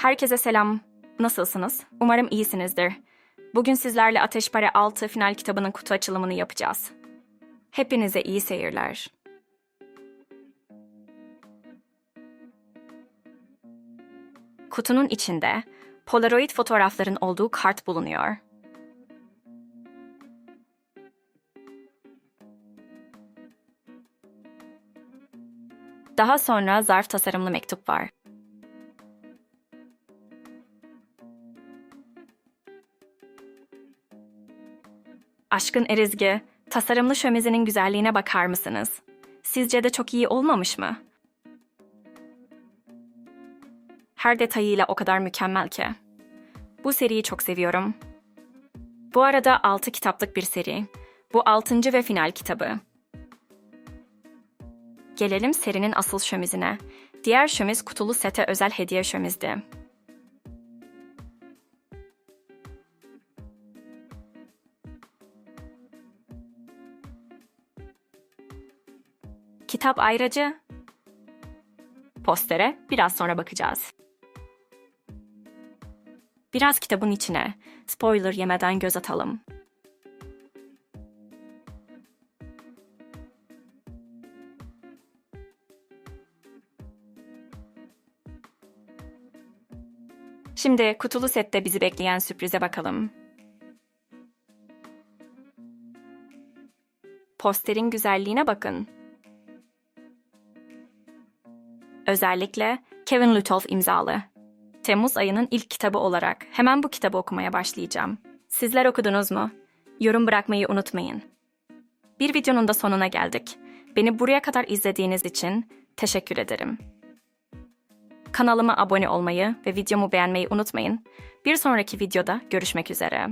Herkese selam. Nasılsınız? Umarım iyisinizdir. Bugün sizlerle Ateşpare 6 final kitabının kutu açılımını yapacağız. Hepinize iyi seyirler. Kutunun içinde Polaroid fotoğrafların olduğu kart bulunuyor. Daha sonra zarf tasarımlı mektup var. Aşkın Erizgi, tasarımlı şömizinin güzelliğine bakar mısınız? Sizce de çok iyi olmamış mı? Her detayıyla o kadar mükemmel ki. Bu seriyi çok seviyorum. Bu arada 6 kitaplık bir seri. Bu 6. ve final kitabı. Gelelim serinin asıl şömizine. Diğer şömiz kutulu sete özel hediye şömizdi. Kitap ayrıcı. Postere biraz sonra bakacağız. Biraz kitabın içine spoiler yemeden göz atalım. Şimdi kutulu sette bizi bekleyen sürprize bakalım. Posterin güzelliğine bakın. Özellikle Kevin Lutolf imzalı. Temmuz ayının ilk kitabı olarak hemen bu kitabı okumaya başlayacağım. Sizler okudunuz mu? Yorum bırakmayı unutmayın. Bir videonun da sonuna geldik. Beni buraya kadar izlediğiniz için teşekkür ederim. Kanalıma abone olmayı ve videomu beğenmeyi unutmayın. Bir sonraki videoda görüşmek üzere.